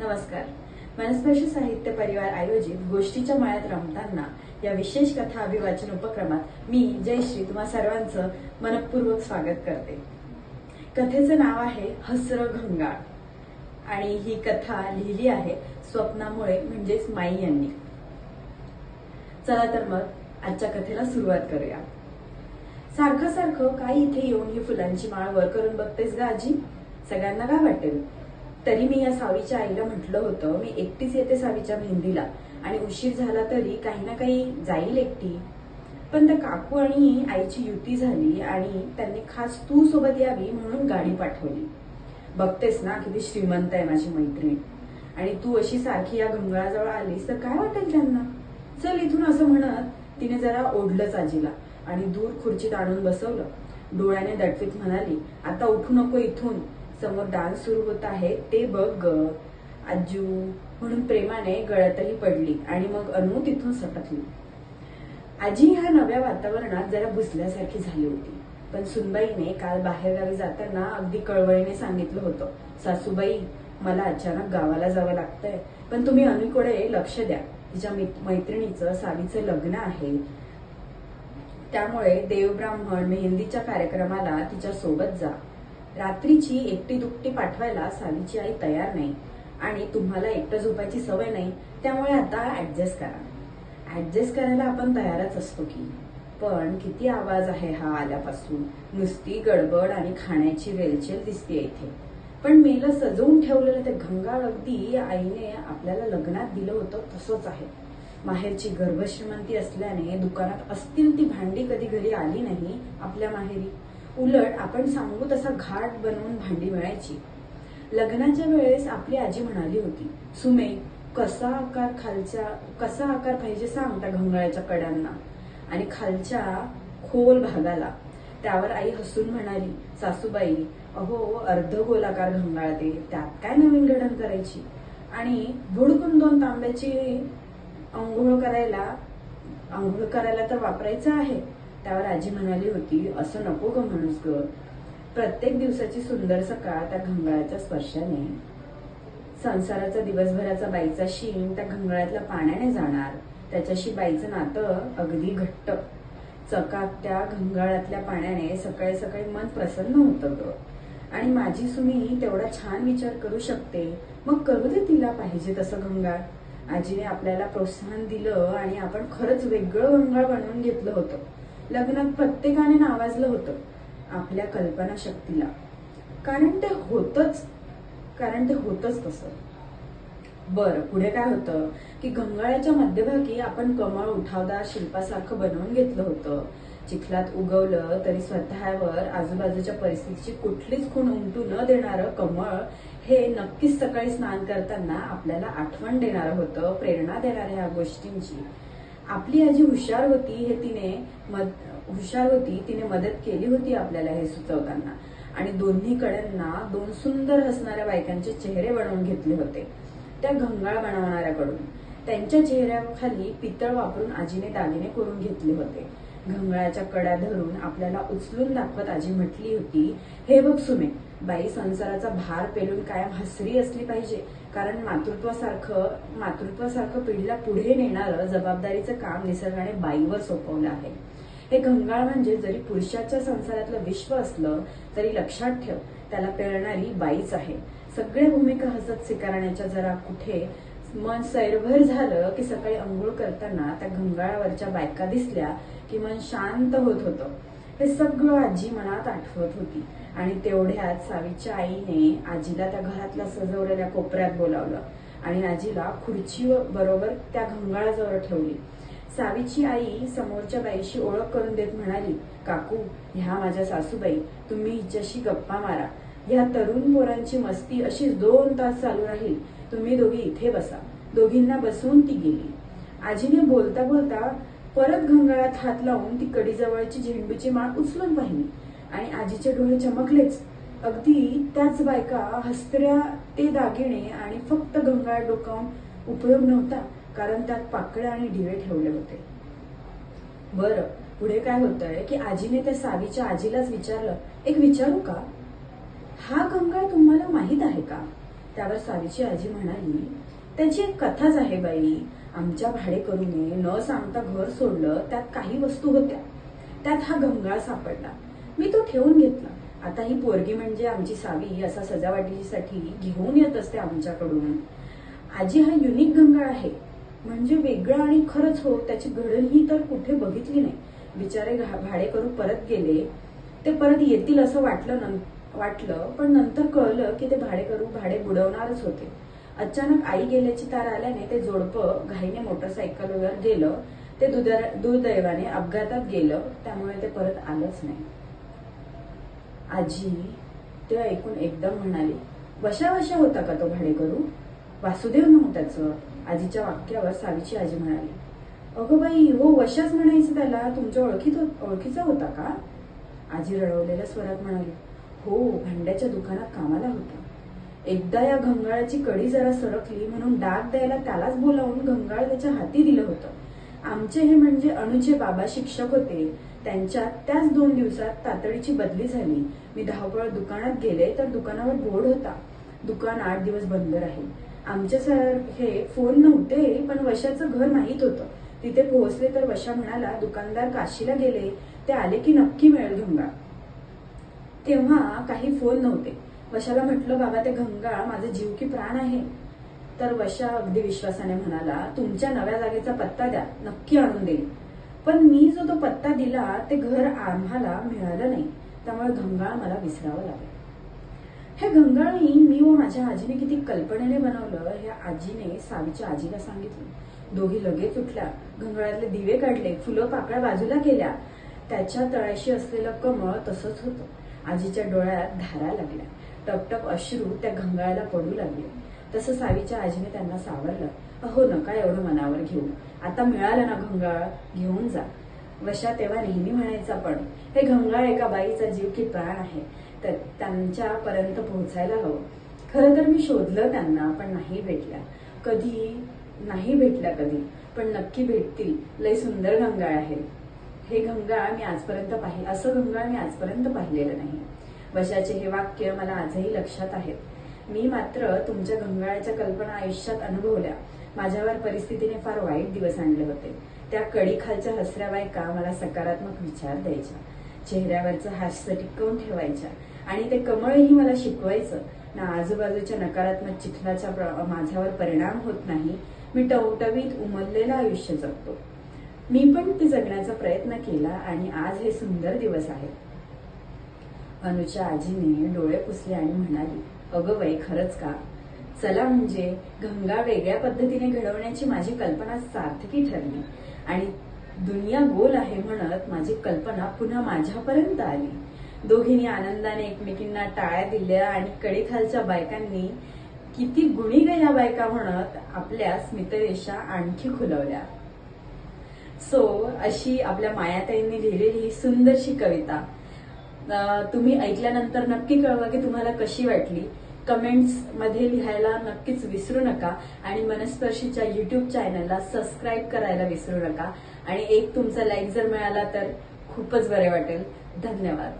नमस्कार. मनस्पर्शी साहित्य परिवार आयोजित गोष्टीच्या माळ्यात रमताना या विशेष कथा अभिवाचन उपक्रमात मी जयश्री तुम्हा सर्वांचं मनपूर्वक स्वागत करते. कथेचं नाव आहे हसर घंगाळ. आणि ही कथा लिहिली आहे स्वप्नामुळे म्हणजेच माई यांनी. चला तर मग आजच्या कथेला सुरुवात करूया. सारखं सारखं काय इथे येऊन ही फुलांची माळ वर करून बघतेस गा आजी? सगळ्यांना काय वाटेल? तरी मी या सावीच्या आईला म्हटलं होतं मी एकटीच येते सावीच्या मेहंदीला. आणि उशीर झाला तरी काही ना काही जाईल एकटी. पण त्या काकू आणि आईची युती झाली आणि त्यांनी खास तू सोबत यावी म्हणून गाडी पाठवली. बघतेस ना किती श्रीमंत आहे माझी मैत्रीण. आणि तू अशी सारखी या घंगळाजवळ आलीस तर काय वाटेल त्यांना? चल इथून असं म्हणत तिने जरा ओढलंच आजीला आणि दूर खुर्चीत आणून बसवलं. डोळ्याने दटवीत म्हणाली आता उठू नको इथून. समोर डान्स सुरू होत आहे ते बघ ग. आजू म्हणून प्रेमाने गळतही पडली आणि मग अनु तिथून सटकली आजी ह्या नव्या वातावरणात जरा बुसल्यासारखी झाली होती. पण सुनबाईने काल बाहेरगावी जाताना अगदी कळवळीने सांगितलं होतं सासूबाई मला अचानक गावाला जावं लागतंय पण तुम्ही अनुकडे लक्ष द्या. तिच्या मैत्रिणीचं सावीचं लग्न आहे. त्यामुळे देवब्राह्मण मेहंदीच्या कार्यक्रमाला तिच्या सोबत जा. रात्रीची एकटी दुकटी पाठवायला सावीची आई तयार नाही आणि तुम्हाला एकटं झोपायची सवय नाही त्यामुळे आता ऍडजस्ट करा. ऍडजस्ट करायला आपण तयारच असतो की. पण किती आवाज आहे हा आल्यापासून. नुसती गडबड आणि खाण्याची वेलचेल दिसते इथे. पण मेला सजवून ठेवलेलं ते घंगाळ अगदी आईने आपल्याला लग्नात दिलं होतं तसंच आहे. माहेरची गर्भश्रीमंती असल्याने दुकानात असतील ती भांडी कधी घरी आली नाही आपल्या माहेरी. उलट आपण सांगू तसा घाट बनवून भांडी मिळायची. लग्नाच्या वेळेस आपली आजी म्हणाली होती सुमे कसा आकार खालच्या कसा आकार पाहिजे सांग त्या घंगाळ्याच्या कड्यांना. आणि खालच्या खोल भागाला. त्यावर आई हसून म्हणाली सासूबाई अहो अर्ध गोलाकार घंगाळते त्यात काय नवीन घडण करायची? आणि भुडकून दोन तांब्याची आंघोळ करायला आंघोळ करायला तर वापरायचं आहे. त्यावर आजी म्हणाली होती असं नको ग म्हणूस ग. प्रत्येक दिवसाची सुंदर सकाळ त्या घंगाळाच्या स्पर्शाने. संसाराचा दिवसभराचा बाईचा शीण त्या घंगळातल्या पाण्याने जाणार. त्याच्याशी बाईचं नातं अगदी घट्ट. चकाकत्या घंगाळातल्या पाण्याने सकाळी सकाळी मन प्रसन्न होतं ग. आणि माझी सुमी तेवढा छान विचार करू शकते. मग करू दे तिला पाहिजे तसं घंगाळ. आजीने आपल्याला प्रोत्साहन दिलं आणि आपण खरंच वेगळं घंगाळ बनवून घेतलं होतं. लग्नात प्रत्येकाने नावाजलं होतं आपल्या कल्पना शक्तीला. कारण ते होतच कारण ते होतच तसं. बर पुढे काय होतं? की घंगाळ्याच्या मध्यभागी आपण कमळ उठावदार शिल्पासारखं बनवून घेतलं होतं. चिखलात उगवलं तरी स्वतःवर आजूबाजूच्या परिस्थितीची कुठलीच खूण उमटू न देणारं कमळ हे नक्कीच सकाळी स्नान करताना आपल्याला आठवण देणारं होतं प्रेरणा देणाऱ्या ह्या गोष्टींची. आपली आजी हुशार होती हे तिने मद- हुशार होती तिने मदत केली होती आपल्याला हे सुचवताना. आणि दोन्ही कड्यांना दोन सुंदर हसणाऱ्या बायकांचे चेहरे बनवून घेतले होते. त्या घंगाळ बनवणाऱ्याकडून. त्यांच्या चेहऱ्याखाली पितळ वापरून आजीने दागिने करून घेतले होते. घंगळाच्या कड्या धरून आपल्याला उचलून दाखवत आजी म्हटली होती हे बघ सुमे बाई संसाराचा भार पेलून कायम हसरी असली पाहिजे. कारण मातृत्वासारखं मातृत्वासारखं पिढीला पुढे नेणारं जबाबदारीचं काम निसर्गाने बाईवर सोपवलं आहे. हे घंगाळ म्हणजे जरी पुरुषाच्या संसारातलं विश्व असलं तरी लक्षात ठेव त्याला पेळणारी बाईच आहे. सगळ्या भूमिका हसत स्वीकारण्याच्या जरा कुठे मन सैरभर झालं की सकाळी अंघोळ करताना त्या घंगाळावरच्या बायका दिसल्या की मन शांत होत होतं. हे सगळं आजी मनात आठवत होती. आणि तेवढ्यात सावीच्या आईने आजीला त्या घरातल्या सजवलेल्या कोपऱ्यात बोलावलं. आणि आजीला खुर्ची बरोबर त्या घंगाळाजवळ ठेवली. सावीची आई समोरच्या बाईशी ओळख करून देत म्हणाली काकू ह्या माझ्या सासूबाई तुम्ही हिच्याशी गप्पा मारा. या तरुण पोरांची मस्ती अशी दोन तास चालू राहील. तुम्ही दोघी इथे बसा. दोघींना बसवून ती गेली. आजीने बोलता बोलता परत घंगाळात हात लावून ती कडीजवळची झेंडूची माळ उचलून पाहिली. आणि आजीचे डोळे चमकलेच. अगदी त्याच बायका हसत्या ते दागिने आणि फक्त घंगाळ डोकावून उपयोग नव्हता कारण त्यात पाकळ्या आणि दिवे ठेवले होते. बरं पुढे काय होतंय की आजीने त्या सावीच्या आजीलाच विचारलं एक विचारू का? हा गंगाळ तुम्हाला माहीत आहे का? त्यावर सावीची आजी म्हणाली त्याची एक कथाच आहे बाई. आमच्या भाडेकरूने न सांगता घर सोडलं त्यात काही वस्तू होत्या. त्यात हा घंगाळ सापडला. मी तो ठेवून घेतला. आता ही पोरगी म्हणजे आमची सावी असा सजावटीसाठी घेऊन येत असते आमच्याकडून. आजी हा युनिक गंगाळ आहे. म्हणजे वेगळा आणि खरंच हो त्याची घडण ही तर कुठे बघितली नाही. बिचारे घा- भाडेकरू परत गेले. ते परत येतील असं वाटलं वाटलं पण नंतर कळलं की ते भाडेकरू भाडे बुडवणारच होते. अचानक आई गेल्याची तार आल्याने ते जोडपं घाईने मोटरसायकलवर गेलं. ते दुर्दै- दुर्दैवाने अपघातात गेलं. त्यामुळे ते परत आलंच नाही. आजी ते ऐकून एकदम म्हणाली वशा वशा होता का तो भाडेकरू? वासुदेव नव्हताच. आजीच्या वाक्यावर सावीची आजी म्हणाली अगं बाई हो वशाच म्हणायचं त्याला? तुमच्या ओळखीत हो- ओळखीचा होता का? आजी रडवलेल्या स्वरात म्हणाली हो भांड्याच्या दुकानात कामाला होता. एकदा या घंगाळाची कडी जरा सरकली म्हणून डाग द्यायला त्यालाच बोलावून घंगाळ त्याच्या हाती दिलं होतं. आमचे हे म्हणजे अणुचे बाबा शिक्षक होते. त्यांच्या त्याच दोन दिवसात तातडीची बदली झाली. मी धावपळ दुकानात गेले तर दुकानावर बोर्ड होता. दुकान आठ दिवस बंद राहील. आमच्या सर हे फोन नव्हते पण वशाचं घर माहीत होतं. तिथे पोहोचले तर वशा म्हणाला दुकानदार काशीला गेले. ते आले की नक्की मिळेल गंगा तेव्हा काही फोन नव्हते. वशाला म्हटलं बाबा ते गंगा माझं जीव की प्राण आहे. तर वशा अगदी विश्वासाने म्हणाला तुमच्या नव्या जागेचा पत्ता द्या. नक्की आणून देईल पण मी जो तो पत्ता दिला ते घर आम्हाला मिळालं नाही. त्यामुळे घंगाळ मला विसरावं लागलं. हे गंगाळी मी व माझ्या आजीने किती कल्पनेने बनवलं हे आजीने सावीच्या आजीला सांगितलं. दोघी लगेच उठल्या. घंगाळातले दिवे काढले फुलं पाकळ्या बाजूला केल्या. त्याच्या तळाशी असलेलं कमळ तसंच होतं. आजीच्या डोळ्यात धारा लागल्या. टपटप अश्रू त्या घंगाळाला पडू लागले. तसं सावीच्या आजीने त्यांना सावरलं. अहो नका एवढं मनावर घेऊ. आता मिळालं ना घंगाळ घेऊन जा. वशा तेव्हा नेहमी म्हणायचा पण हे घंगाळ एका बाईचा जीव की प्राण आहे. तर त्यांच्यापर्यंत पोहोचायला हवं. खरं तर मी शोधलं त्यांना पण नाही भेटल्या. कधी? नाही भेटल्या कधी. पण नक्की भेटतील. लय सुंदर घंगाळ आहे. हे घंगाळ मी आजपर्यंत पाहिले असं घंगाळ मी आजपर्यंत पाहिलेलं नाही. वशाचे हे वाक्य मला आजही लक्षात आहेत. मी मात्र तुमच्या घंगाळाच्या कल्पना आयुष्यात अनुभवल्या. माझ्यावर परिस्थितीने फार वाईट दिवस आणले होते. त्या कडीखालच्या हसऱ्या बायका मला सकारात्मक विचार द्यायच्या? चेहऱ्यावरचं हास्य टिकवून ठेवायच्या? आणि ते कमळही मला शिकवायचं? ना आजूबाजूच्या नकारात्मक चिखलाचा प्र- माझ्यावर परिणाम होत नाही. मी टवटवीत उमललेलं आयुष्य जगतो. मी पण ते जगण्याचा प्रयत्न केला आणि आज हे सुंदर दिवस आहेत अनुच्या आजीने डोळे पुसले आणि म्हणाली अगं बाई खरंच का? चला म्हणजे गंगा वेगळ्या पद्धतीने घडवण्याची माझी कल्पना सार्थकी ठरली. आणि दुनिया गोल आहे म्हणत माझी कल्पना पुन्हा माझ्यापर्यंत आली. दोघींनी आनंदाने एकमेकींना टाळ्या दिल्या आणि कडीखालच्या बायकांनी किती गुणी ग या बायका म्हणत आपल्या स्मितरेषा आणखी खुलवल्या. सो अशी आपल्या मायाताईंनी लिहिलेली ही सुंदरशी कविता. तुम्ही ऐकल्यानंतर नक्की कळवा की तुम्हाला कशी वाटली. कमेंट्समध्ये लिहायला नक्कीच विसरू नका आणि मनस्पर्शीच्या युट्यूब चॅनलला सबस्क्राईब करायला विसरू नका. आणि एक तुमचा लाईक जर मिळाला तर खूपच बरे वाटेल. धन्यवाद.